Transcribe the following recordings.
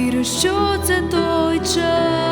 вірю, що це той час,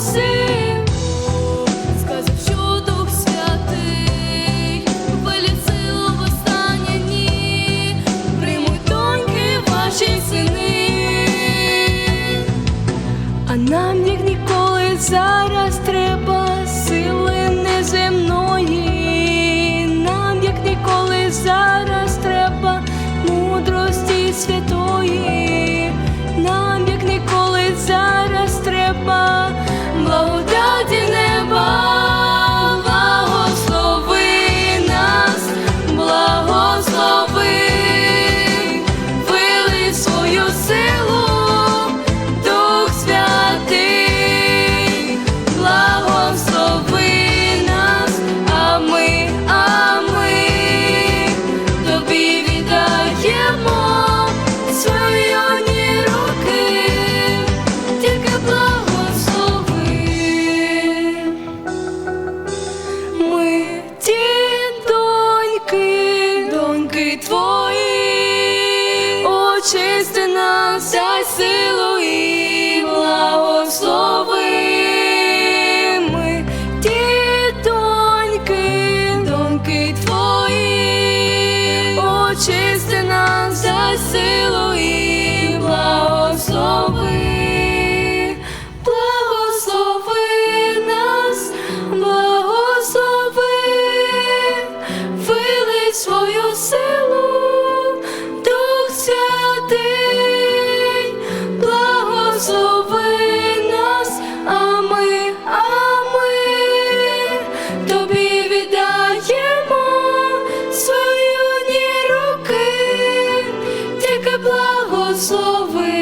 see. нас, Благослови.